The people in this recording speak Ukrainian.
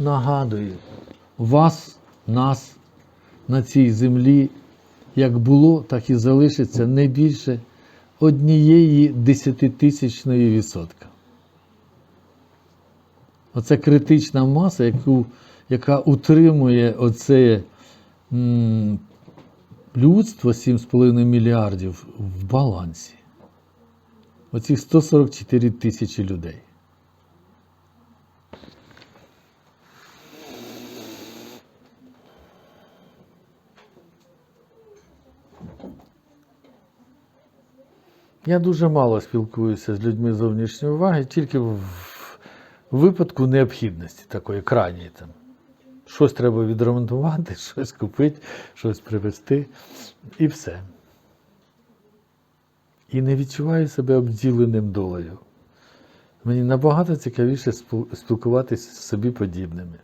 нагадую, вас, нас на цій землі як було, так і залишиться не більше однієї десятитисячної відсотка. Оце критична маса, яку, яка утримує оце м, людство 7,5 мільярдів в балансі. Оці 144 тисячі людей. Я дуже мало спілкуюся з людьми зовнішньої уваги, тільки в випадку необхідності такої крайньої там. Щось треба відремонтувати, щось купити, щось привезти і все. І не відчуваю себе обділеним долею. Мені набагато цікавіше спілкуватися з собі подібними.